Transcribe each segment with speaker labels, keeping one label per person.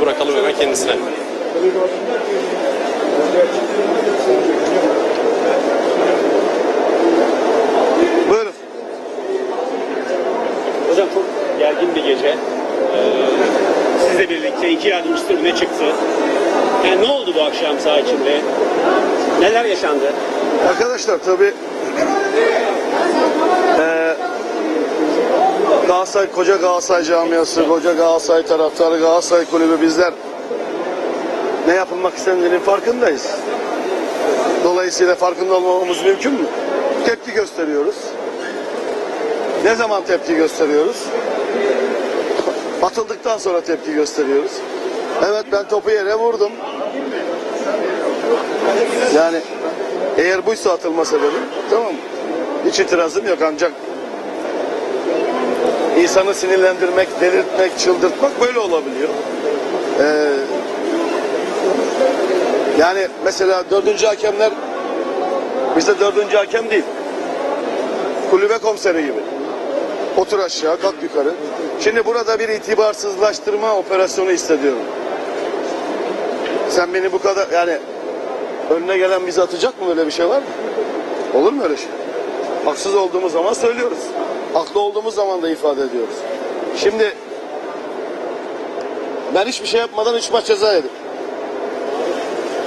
Speaker 1: sözü bırakalım hemen kendisine.
Speaker 2: Buyurun.
Speaker 3: Hocam çok gergin bir gece. Ee, sizle birlikte iki yardımcısı öne çıktı. Yani ne oldu bu akşam saha içinde? Neler yaşandı?
Speaker 2: Arkadaşlar tabi eee Galatasaray, koca Galatasaray camiası, koca Galatasaray taraftarı, Galatasaray kulübü bizler ne yapılmak istendiğinin farkındayız. Dolayısıyla farkında olmamamız mümkün mü? Tepki gösteriyoruz. Ne zaman tepki gösteriyoruz? Atıldıktan sonra tepki gösteriyoruz. Evet ben topu yere vurdum. Yani eğer buysa atılma sebebi tamam mı? Hiç itirazım yok ancak insanı sinirlendirmek, delirtmek, çıldırtmak böyle olabiliyor. Ee, yani mesela dördüncü hakemler bizde dördüncü hakem değil. Kulübe komiseri gibi. Otur aşağı, kalk yukarı. Şimdi burada bir itibarsızlaştırma operasyonu hissediyorum. Sen beni bu kadar yani önüne gelen bizi atacak mı böyle bir şey var mı? Olur mu öyle şey? Haksız olduğumuz zaman söylüyoruz. Haklı olduğumuz zaman da ifade ediyoruz. Şimdi ben hiçbir şey yapmadan üç maç ceza yedim.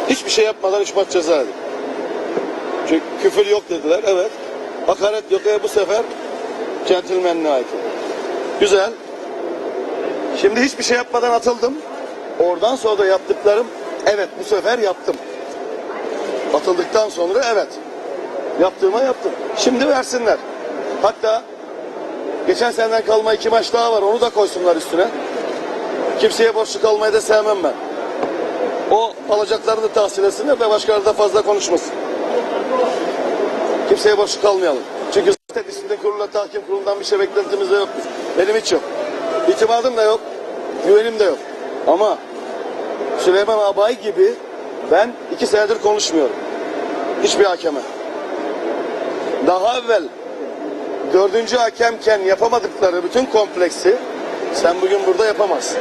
Speaker 2: Hiçbir şey yapmadan üç maç ceza yedim. Çünkü küfür yok dediler. Evet. Hakaret yok. E bu sefer centilmenliğe ait. Güzel. Şimdi hiçbir şey yapmadan atıldım. Oradan sonra da yaptıklarım evet bu sefer yaptım. Atıldıktan sonra evet. Yaptığıma yaptım. Şimdi versinler. Hatta geçen seneden kalma iki maç daha var. Onu da koysunlar üstüne. Kimseye borçlu kalmayı da sevmem ben. O alacaklarını tahsil etsinler de başkaları da fazla konuşmasın. Kimseye borçlu kalmayalım. Çünkü zaten disiplin kuruluna, tahkim kurulundan bir şey beklentimiz de yok. Benim hiç yok. İtimadım da yok. Güvenim de yok. Ama Süleyman Abay gibi ben iki senedir konuşmuyorum. Hiçbir hakeme. Daha evvel dördüncü hakemken yapamadıkları bütün kompleksi sen bugün burada yapamazsın.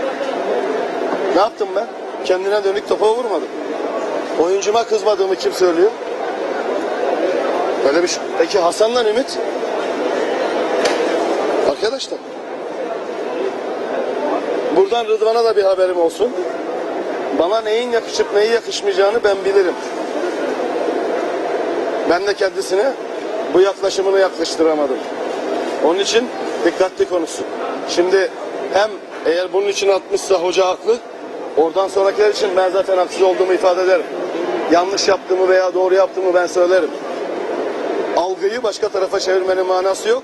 Speaker 2: Ne yaptım ben? Kendine dönük topa vurmadım. Oyuncuma kızmadığımı kim söylüyor? Böyle bir şey. Peki Hasan'la Ümit? Arkadaşlar. Buradan Rıdvan'a da bir haberim olsun. Bana neyin yakışıp neyi yakışmayacağını ben bilirim. Ben de kendisine bu yaklaşımını yaklaştıramadım. Onun için dikkatli konuşsun. Şimdi hem eğer bunun için atmışsa hoca haklı, oradan sonrakiler için ben zaten haksız olduğumu ifade ederim. Yanlış yaptığımı veya doğru yaptığımı ben söylerim. Algıyı başka tarafa çevirmenin manası yok.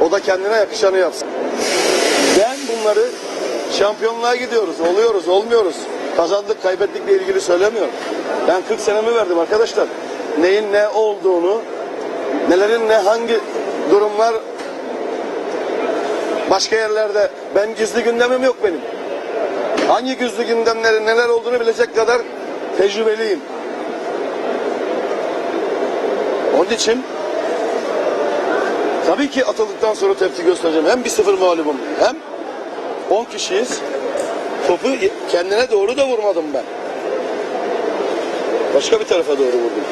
Speaker 2: O da kendine yakışanı yapsın. Ben bunları şampiyonluğa gidiyoruz, oluyoruz, olmuyoruz. Kazandık, kaybettikle ilgili söylemiyorum. Ben 40 senemi verdim arkadaşlar. Neyin ne olduğunu, nelerin ne hangi durumlar başka yerlerde ben gizli gündemim yok benim. Hangi gizli gündemlerin neler olduğunu bilecek kadar tecrübeliyim. Onun için tabii ki atıldıktan sonra tepki göstereceğim. Hem 1-0 mağlubum hem 10 kişiyiz. Topu kendine doğru da vurmadım ben. Başka bir tarafa doğru vurdum.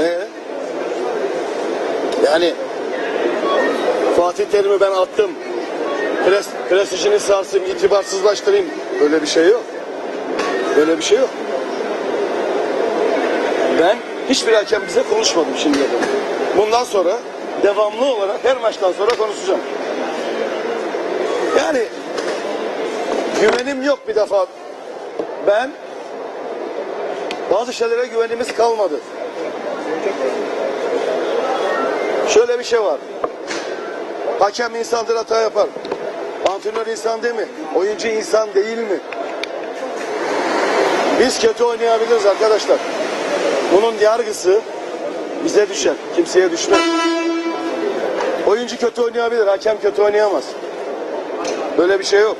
Speaker 2: Ee, yani Fatih Terim'i ben attım. Pres, prestijini sarsayım, itibarsızlaştırayım. Böyle bir şey yok. Böyle bir şey yok. Ben hiçbir hakem bize konuşmadım şimdiye kadar. Bundan sonra devamlı olarak her maçtan sonra konuşacağım. Yani güvenim yok bir defa. Ben bazı şeylere güvenimiz kalmadı. Şöyle bir şey var. Hakem insandır hata yapar. Antrenör insan değil mi? Oyuncu insan değil mi? Biz kötü oynayabiliriz arkadaşlar. Bunun yargısı bize düşer. Kimseye düşmez. Oyuncu kötü oynayabilir, hakem kötü oynayamaz. Böyle bir şey yok.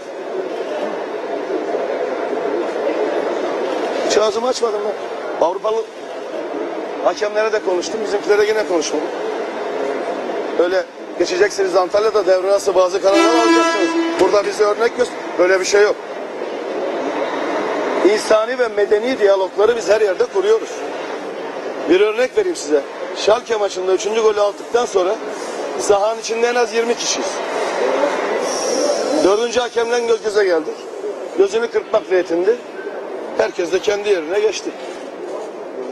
Speaker 2: Hiç ağzımı açmadım ben. Avrupalı hakemlere de konuştum, bizimkilere yine konuşmadım. Öyle geçeceksiniz Antalya'da devre arası bazı kararlar alacaksınız. Burada bize örnek göster. Böyle bir şey yok. İnsani ve medeni diyalogları biz her yerde kuruyoruz. Bir örnek vereyim size. Schalke maçında 3. golü attıktan sonra sahanın içinde en az 20 kişiyiz. Dördüncü hakemle göz göze geldik. Gözünü kırpmakla yetindi. Herkes de kendi yerine geçti.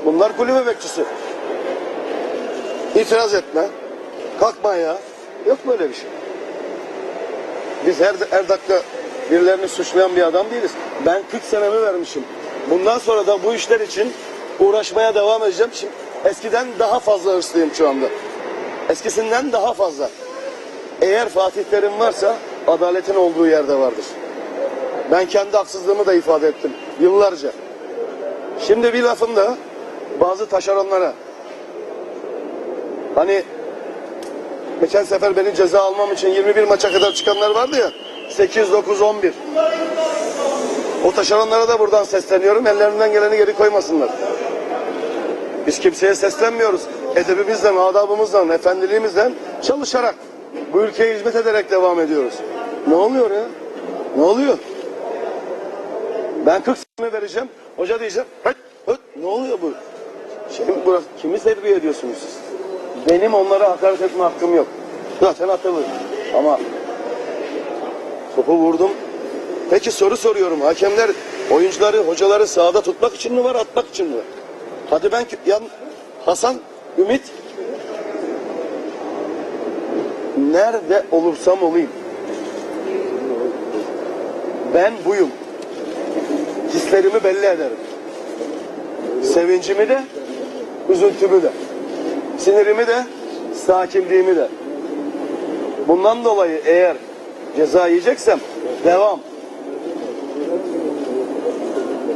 Speaker 2: Bunlar kulübe bekçisi. İtiraz etme. Kalkma ya. Yok böyle bir şey. Biz her, her dakika birilerini suçlayan bir adam değiliz. Ben 40 senemi vermişim. Bundan sonra da bu işler için uğraşmaya devam edeceğim. Şimdi eskiden daha fazla hırslıyım şu anda. Eskisinden daha fazla. Eğer Fatih Terim varsa adaletin olduğu yerde vardır. Ben kendi haksızlığımı da ifade ettim yıllarca. Şimdi bir lafım da bazı taşeronlara hani geçen sefer beni ceza almam için 21 maça kadar çıkanlar vardı ya 8, 9, 11 o taşeronlara da buradan sesleniyorum ellerinden geleni geri koymasınlar. Biz kimseye seslenmiyoruz. Edebimizden, adabımızdan, efendiliğimizden çalışarak bu ülkeye hizmet ederek devam ediyoruz. Ne oluyor ya? Ne oluyor? Ben 40 sene vereceğim. Hoca diyeceğim. Hıt, hıt. Ne oluyor bu? Şimdi burası, kimi terbiye ediyorsunuz siz? Benim onlara hakaret etme hakkım yok. Zaten atılır. Ama topu vurdum. Peki soru soruyorum. Hakemler oyuncuları, hocaları sahada tutmak için mi var, atmak için mi? Hadi ben yan Hasan, Ümit nerede olursam olayım. Ben buyum. Hislerimi belli ederim. Sevincimi de, üzüntümü de. Sinirimi de, sakinliğimi de. Bundan dolayı eğer ceza yiyeceksem devam.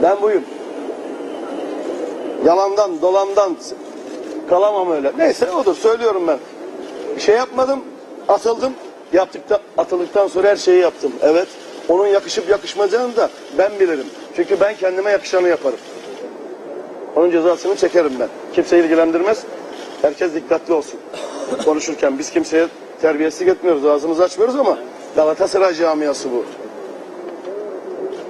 Speaker 2: Ben buyum. Yalandan, dolandan kalamam öyle. Neyse odur söylüyorum ben. Bir şey yapmadım, atıldım. Yaptıkta, atıldıktan sonra her şeyi yaptım. Evet. Onun yakışıp yakışmayacağını da ben bilirim. Çünkü ben kendime yakışanı yaparım. Onun cezasını çekerim ben. Kimse ilgilendirmez. Herkes dikkatli olsun. Konuşurken biz kimseye terbiyesizlik etmiyoruz, ağzımızı açmıyoruz ama Galatasaray camiası bu.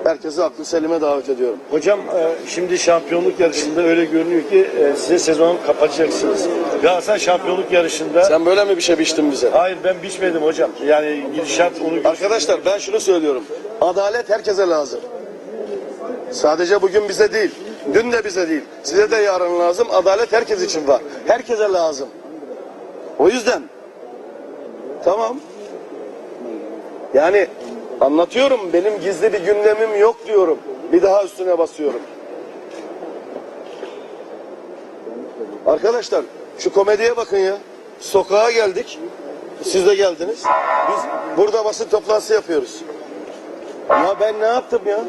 Speaker 2: Herkesi aklı selime davet ediyorum.
Speaker 1: Hocam e, şimdi şampiyonluk yarışında öyle görünüyor ki e, size sezonu kapatacaksınız. Galatasaray şampiyonluk yarışında
Speaker 2: Sen böyle mi bir şey biçtin bize?
Speaker 1: hayır ben biçmedim hocam. Yani gidişat onu
Speaker 2: Arkadaşlar ben şunu söylüyorum. Adalet herkese lazım. Sadece bugün bize değil. Dün de bize değil. Size de yarın lazım. Adalet herkes için var. Herkese lazım. O yüzden tamam. Yani anlatıyorum benim gizli bir gündemim yok diyorum. Bir daha üstüne basıyorum. Arkadaşlar şu komediye bakın ya. Sokağa geldik. Siz de geldiniz. Biz burada basın toplantısı yapıyoruz. Ya ben ne yaptım ya?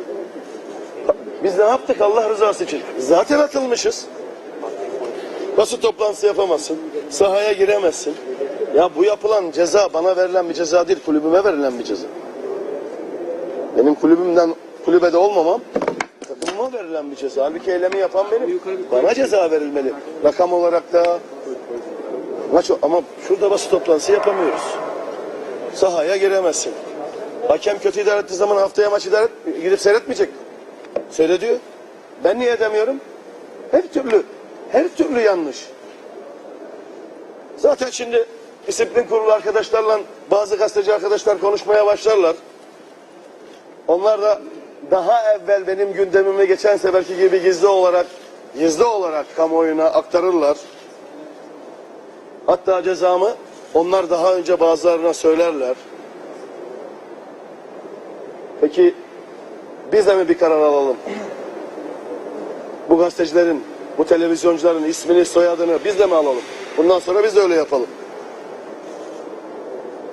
Speaker 2: Biz ne yaptık Allah rızası için? Zaten atılmışız. Basın toplantısı yapamazsın. Sahaya giremezsin. Ya bu yapılan ceza bana verilen bir ceza değil, kulübüme verilen bir ceza. Benim kulübümden kulübede olmamam takımıma verilen bir ceza. Halbuki eylemi yapan benim. Bana ceza verilmeli. Rakam olarak da maç ama şurada basın toplantısı yapamıyoruz. Sahaya giremezsin. Hakem kötü idare ettiği zaman haftaya maç idare gidip seyretmeyecek. Seyrediyor. Ben niye edemiyorum? Her türlü, her türlü yanlış. Zaten şimdi disiplin kurulu arkadaşlarla bazı gazeteci arkadaşlar konuşmaya başlarlar. Onlar da daha evvel benim gündemime geçen seferki gibi gizli olarak gizli olarak kamuoyuna aktarırlar. Hatta cezamı onlar daha önce bazılarına söylerler. Peki biz de mi bir karar alalım? Bu gazetecilerin, bu televizyoncuların ismini, soyadını biz de mi alalım? Bundan sonra biz de öyle yapalım.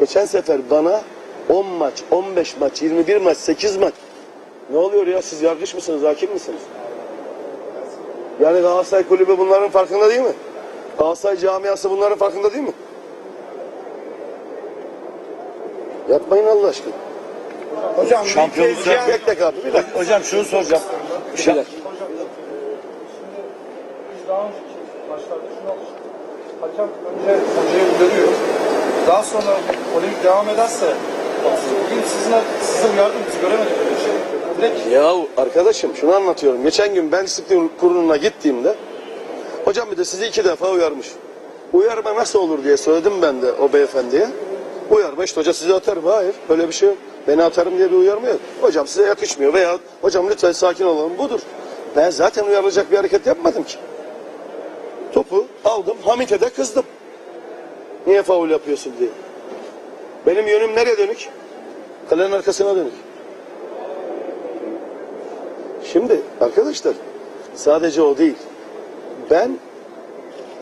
Speaker 2: Geçen sefer bana 10 maç, 15 maç, 21 maç, 8 maç. Ne oluyor ya siz yargıç mısınız, hakim misiniz? Yani Galatasaray Kulübü bunların farkında değil mi? Galatasaray camiası bunların farkında değil mi? Yapmayın Allah aşkına.
Speaker 4: Hocam
Speaker 1: Şampiyonluk
Speaker 4: bir kez-
Speaker 2: Bekle abi bir dakika.
Speaker 1: Hocam şunu soracağım.
Speaker 2: Bir dakika.
Speaker 4: Daha önceki maçlarda şunu alıştık. Hakem önce hocayı uyarıyor. Daha sonra polemik devam ederse Bugün sizin, size uyardım, biz göremedik böyle bir şey. Direkt
Speaker 2: Ya arkadaşım şunu anlatıyorum. Geçen gün ben disiplin kuruluna gittiğimde hocam bir de sizi iki defa uyarmış. Uyarma nasıl olur diye söyledim ben de o beyefendiye. Uyarma işte hoca sizi atar mı? Hayır öyle bir şey yok. Beni atarım diye bir uyarma yok. Hocam size yakışmıyor veya hocam lütfen sakin olalım budur. Ben zaten uyarılacak bir hareket yapmadım ki. Topu aldım Hamit'e de kızdım. Niye faul yapıyorsun diye. Benim yönüm nereye dönük? Kalenin arkasına dönük. Şimdi arkadaşlar sadece o değil. Ben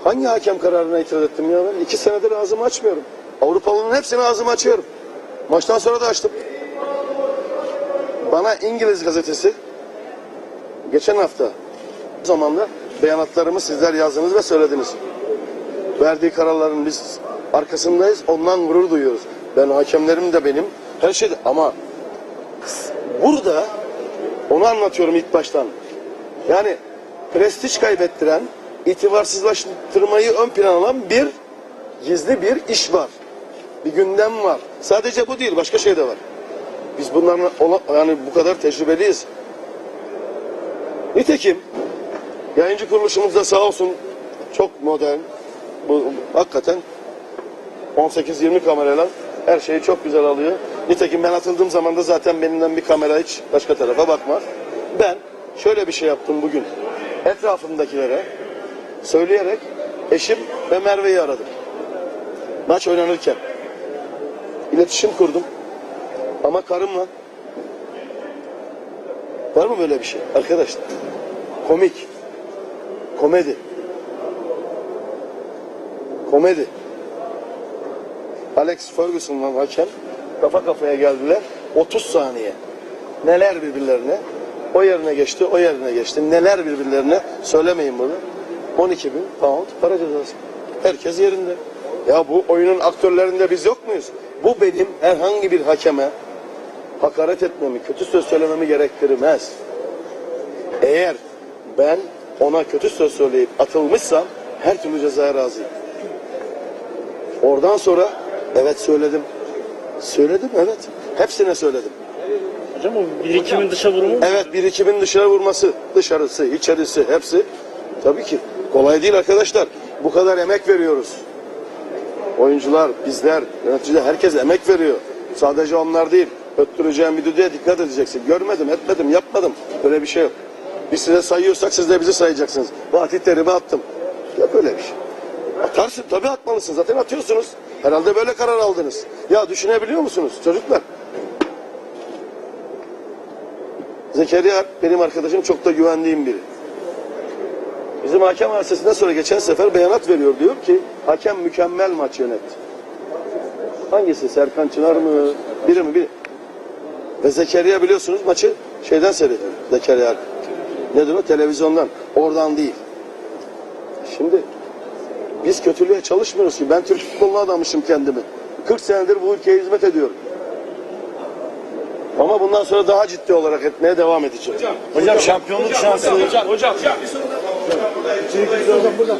Speaker 2: hangi hakem kararına itiraz ettim ya ben? iki senedir ağzımı açmıyorum. Avrupalıların hepsini ağzımı açıyorum. Maçtan sonra da açtım. Bana İngiliz gazetesi geçen hafta bu zamanda beyanatlarımı sizler yazdınız ve söylediniz. Verdiği kararların biz arkasındayız. Ondan gurur duyuyoruz. Ben hakemlerim de benim. Her şey de ama burada onu anlatıyorum ilk baştan. Yani prestij kaybettiren, itibarsızlaştırmayı ön plana alan bir gizli bir iş var. Bir gündem var. Sadece bu değil, başka şey de var. Biz bunların yani bu kadar tecrübeliyiz. Nitekim yayıncı kuruluşumuz da sağ olsun çok modern. Bu hakikaten 18-20 kamerayla her şeyi çok güzel alıyor. Nitekim ben atıldığım zaman da zaten benimden bir kamera hiç başka tarafa bakmaz. Ben şöyle bir şey yaptım bugün. Etrafımdakilere söyleyerek eşim ve Merve'yi aradım. Maç oynanırken. İletişim kurdum. Ama karımla. Var mı böyle bir şey? Arkadaşlar. Komik. Komedi. Komedi. Alex Ferguson'la hakem kafa kafaya geldiler. 30 saniye. Neler birbirlerine. O yerine geçti, o yerine geçti. Neler birbirlerine söylemeyin bunu. 12 bin pound para cezası. Herkes yerinde. Ya bu oyunun aktörlerinde biz yok muyuz? Bu benim herhangi bir hakeme hakaret etmemi, kötü söz söylememi gerektirmez. Eğer ben ona kötü söz söyleyip atılmışsam her türlü cezaya razıyım. Oradan sonra evet söyledim. Söyledim evet. Hepsine söyledim.
Speaker 5: Hocam o birikimin dışa vurumu
Speaker 2: Evet birikimin dışarı vurması, dışarısı, içerisi hepsi. Tabii ki kolay değil arkadaşlar. Bu kadar emek veriyoruz. Oyuncular, bizler, yöneticiler herkes emek veriyor. Sadece onlar değil. Öttüreceğim bir düdüğe dikkat edeceksin. Görmedim, etmedim, yapmadım. Böyle bir şey yok. Biz size sayıyorsak siz de bizi sayacaksınız. Fatih Terim'i attım. Ya böyle bir şey. Atarsın tabii atmalısın. Zaten atıyorsunuz. Herhalde böyle karar aldınız. Ya düşünebiliyor musunuz çocuklar? Zekeriya benim arkadaşım çok da güvendiğim biri. Bizim hakem hadisesinden sonra geçen sefer beyanat veriyor. Diyor ki hakem mükemmel maç yönetti. Hangisi? Serkan Çınar mı? Biri mi? Biri. Ve Zekeriya biliyorsunuz maçı şeyden seyrediyor. Zekeriya. Nedir o? Televizyondan. Oradan değil. Şimdi biz kötülüğe çalışmıyoruz ki. Ben Türk futboluna adamışım kendimi. 40 senedir bu ülkeye hizmet ediyorum. Ama bundan sonra daha ciddi olarak etmeye devam edeceğim.
Speaker 1: Hocam şampiyonluk şansı
Speaker 3: Hocam, hocam.
Speaker 4: Hocam burada.